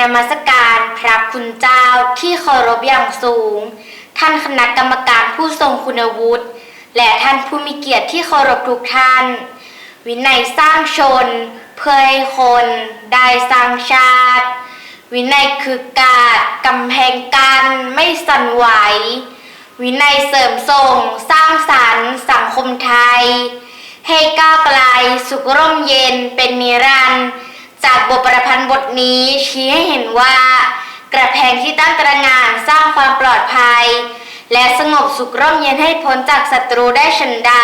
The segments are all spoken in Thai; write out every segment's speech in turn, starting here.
นมัสการพระคุณเจ้าที่เคารพอย่างสูง ท่านคณะกรรมการผู้ทรงคุณวุฒิ และท่านผู้มีเกียรติที่เคารพทุกท่าน วินัยสร้างชน เพื่อให้คนได้สร้างชาติ วินัยคือกาดกำแพงกันไม่สั่นไหว วินัยเสริมส่งสร้างสรรค์สังคมไทย ให้ก้าวไกลสุขร่มเย็นเป็นนิรันดร์ จากบทประพันธ์บทนี้ชี้ให้เห็นว่า กระแพงที่ตั้งตระงานสร้างความปลอดภัย และสงบสุขร่มเย็นให้พ้นจากศัตรูได้ฉันใด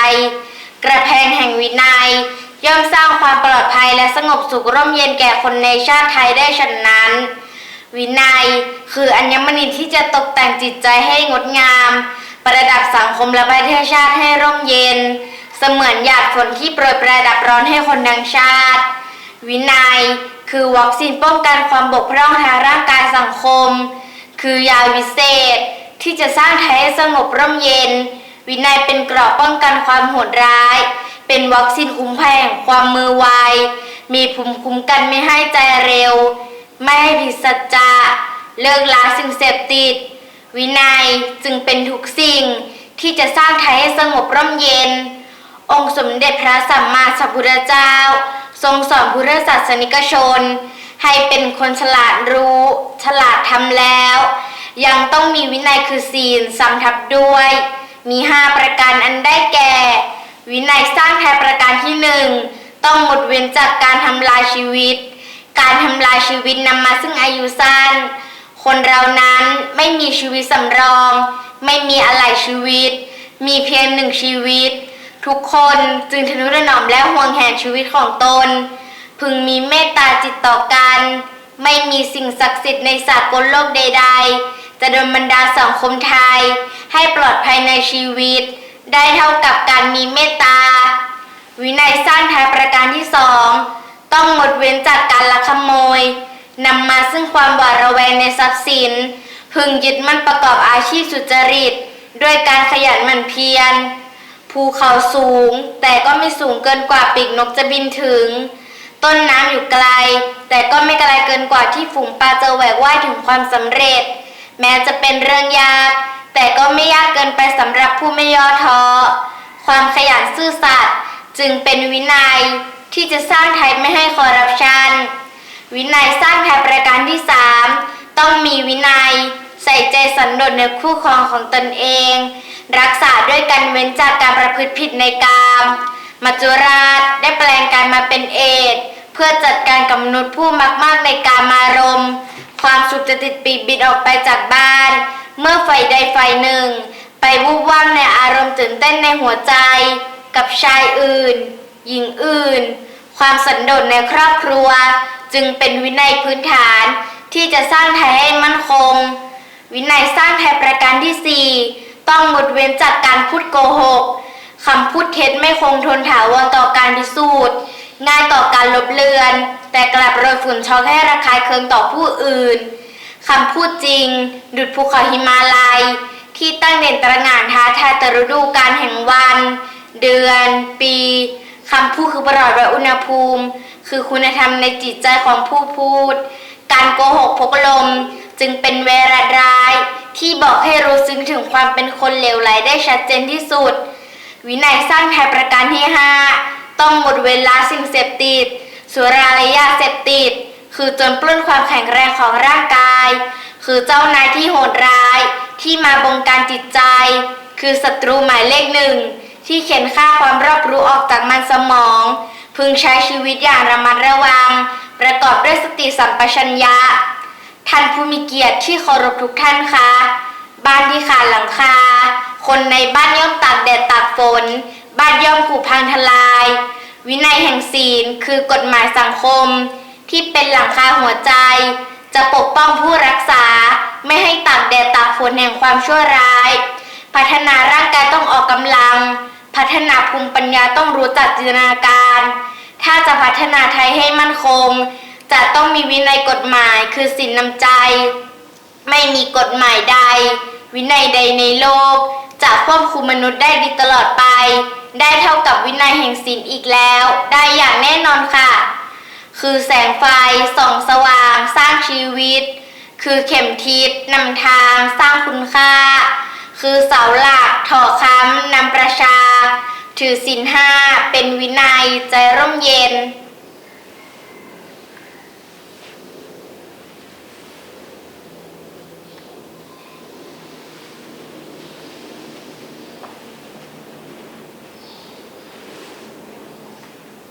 กระแพงแห่งวินัย ย่อมสร้างความปลอดภัยและสงบสุขร่มเย็นแก่คนในชาติไทยได้ฉันนั้น วินัยคืออัญมณีที่จะตกแต่งจิตใจให้งดงาม ประดับสังคมและประเทศชาติให้ร่มเย็น เสมือนหยาดฝนที่โปรยประดับร้อนให้คนทั้งชาติ วินัย คือวัคซีนป้องกันความบกพร่องทางร่างกายสังคม คือยาวิเศษ ที่จะสร้างไทยให้สงบร่มเย็น วินัยเป็นเกราะป้องกันความโหดร้าย เป็นวัคซีนคุ้มภัยแห่งความมือไว มีภูมิคุ้มกันไม่ให้ใจเร็ว ไม่ให้ผิดสัจจะเลิกละสิ่งเสพติด วินัยจึงเป็นทุกสิ่งที่จะสร้างไทยให้สงบร่มเย็น องค์สมเด็จพระสัมมาสัมพุทธเจ้า ทรงสอนพุทธศาสนิกชน ให้เป็นคนฉลาดรู้ ฉลาดทำแล้ว ยังต้องมีวินัยคือศีลสำทับด้วย มีห้าประการอันได้แก่ วินัยสร้างไทยประการที่หนึ่งต้องหมดเว้นจากการทำลายชีวิต การทำลายชีวิตนำมาซึ่งอายุสั้น คนเรานั้นไม่มีชีวิตสำรอง ไม่มีอะไรชีวิต มีเพียงหนึ่งชีวิต ทุกคนจึงทนุถนอมและห่วงแหนชีวิตของตน พึงมีเมตตาจิตต่อกัน ไม่มีสิ่งศักดิ์สิทธิ์ในสากลโลกใด ๆ จะดลบันดาสังคมไทย ให้ปลอดภัยในชีวิต ได้เท่ากับการมีเมตตา วินัยสร้างไทยประการที่สองต้องงดเว้นจากการลักขโมยนำมาซึ่งความหวาดระแวงในทรัพย์สิน พึงยึดมั่นประกอบอาชีพสุจริต ด้วยการขยันหมั่นเพียร ภูเขาสูง แต่ก็ไม่สูงเกินกว่าปีกนกจะบินถึง ต้นน้ำอยู่ไกล แต่ก็ไม่ไกลเกินกว่าที่ฝูงปลาจะแหวกว่ายถึงความสำเร็จ แม้จะเป็นเรื่องยาก แต่ก็ไม่ยากเกินไปสำหรับผู้ไม่ย่อท้อความขยันซื่อสัตย์จึงเป็นวินัยที่จะสร้างไทยไม่ให้คอร์รัปชัน วินัยสร้างไทยประการที่สามต้องมีวินัย ใส่ใจสันโดษในคู่ครองของตนเอง รักษาด้วยการเว้นจากการประพฤติผิดในกามมัจจุราชได้แปลงกายมาเป็นเอดเพื่อจัดการกับมนุษย์ผู้มักมากในกามารมณ์ความสุขจะติดปีบิดออกไปจากบ้าน เมื่อไฟใดไฟหนึ่ง ไปวูบว่างในอารมณ์ตื่นเต้นในหัวใจ กับชายอื่น หญิงอื่น ความสันโดษในครอบครัว จึงเป็นวินัยพื้นฐานที่จะสร้างไทยให้มั่นคง วินัยสร้างไทยประการที่4 ต้องงดเว้นจากการพูดโกหกคำพูดเท็จไม่คงทนถาวรต่อการพิสูจน์ง่ายต่อการลบเลือน แต่กลับโรยฝุ่นช็อกให้ระคายเคืองต่อผู้อื่นคำพูดจริง ดุดภูเขาหิมาลัย ที่ตั้งเด่นตระหง่านท้าทายตฤดูการแห่งวัน เดือน ปีคำพูดคือประหลอดไวอุณหภูมิ คือคุณธรรมในจิตใจของผู้พูด การโกหกพกลมจึงเป็นเวรร้าย ที่บอกให้รู้ซึ้งถึงความเป็นคนเลวไหลได้ชัดเจนที่สุด วินัยสร้างไทยประการที่ 5 ต้องหมดเวลาสิ่งเสพติด สุราและยาเสพติด คือจนปล้นความแข็งแรงของร่างกาย คือเจ้านายที่โหดร้าย ที่มาบงการจิตใจ คือศัตรูหมายเลขหนึ่งที่เข็นฆ่าความรอบรู้ออกจากมันสมอง พึงใช้ชีวิตอย่างระมัดระวัง ประกอบด้วยสติสัมปชัญญะ ท่านผู้มีเกียรติที่เคารพทุกท่านคะบ้านที่ขาดหลังคา คนในบ้านย่อมตากแดดตากฝน บ้านย่อมผุพังทลาย วินัยแห่งศีลคือกฎหมายสังคม ที่เป็นหลังคาหัวใจ จะปกป้องผู้รักษา ไม่ให้ตากแดดตากฝนแห่งความชั่วร้าย พัฒนาร่างกายต้องออกกำลัง พัฒนาภูมิปัญญาต้องรู้จักจินตนาการ ถ้าจะพัฒนาไทยให้มั่นคง จะต้องมีวินัยกฎหมายคือศีลนำใจ ไม่มีกฎหมายใด วินัยใดในโลก จะควบคุมมนุษย์ได้ดีตลอดไป ได้เท่ากับวินัยแห่งศีลอีกแล้ว ได้อย่างแน่นอนค่ะ คือแสงไฟส่องสว่างสร้างชีวิต คือเข็มทิศนำทางสร้างคุณค่า คือเสาหลักถอค้ำนำประชา ถือศีลห้าเป็นวินัยใจร่มเย็น